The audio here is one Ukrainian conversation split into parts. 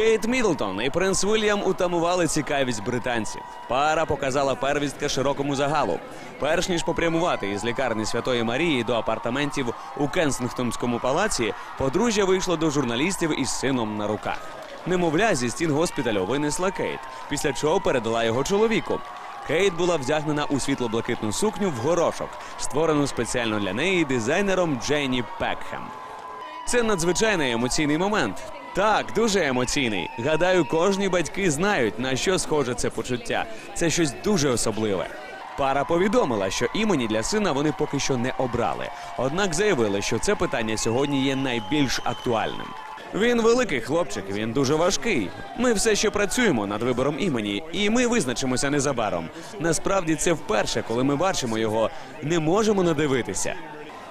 Кейт Мідлтон і принц Вільям утамували цікавість британців. Пара показала первістка широкому загалу. Перш ніж попрямувати із лікарні Святої Марії до апартаментів у Кенсингтонському палаці, подружжя вийшло до журналістів із сином на руках. Немовля зі стін госпіталю винесла Кейт, після чого передала його чоловіку. Кейт була вдягнена у світло-блакитну сукню в горошок, створену спеціально для неї дизайнером Джейні Пекхем. Це надзвичайний емоційний момент. Так, дуже емоційний. Гадаю, кожні батьки знають, на що схоже це почуття. Це щось дуже особливе. Пара повідомила, що імені для сина вони поки що не обрали. Однак заявили, що це питання сьогодні є найбільш актуальним. Він великий хлопчик, він дуже важкий. Ми все ще працюємо над вибором імені, і ми визначимося незабаром. Насправді це вперше, коли ми бачимо його, не можемо надивитися.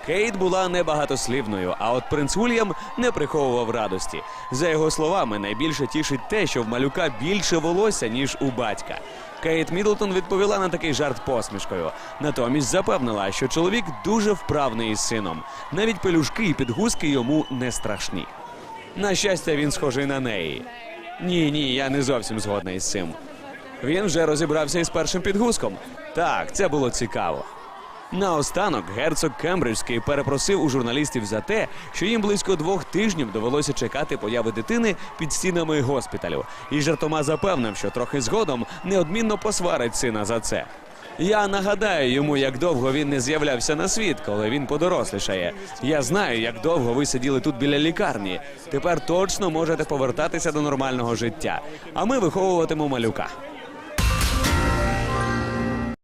Кейт була небагатослівною, а от принц Уільям не приховував радості. За його словами, найбільше тішить те, що в малюка більше волосся, ніж у батька. Кейт Мідлтон відповіла на такий жарт посмішкою. Натомість запевнила, що чоловік дуже вправний із сином. Навіть пелюшки і підгузки йому не страшні. На щастя, він схожий на неї. Ні, ні, я не зовсім згодна із цим. Він вже розібрався із першим підгузком. Так, це було цікаво. Наостанок герцог Кембриджський перепросив у журналістів за те, що їм близько двох тижнів довелося чекати появи дитини під стінами госпіталю, і жартома запевнив, що трохи згодом неодмінно посварить сина за це. Я нагадаю йому, як довго він не з'являвся на світ, коли він подорослішає. Я знаю, як довго ви сиділи тут біля лікарні. Тепер точно можете повертатися до нормального життя. А ми виховуватимемо малюка.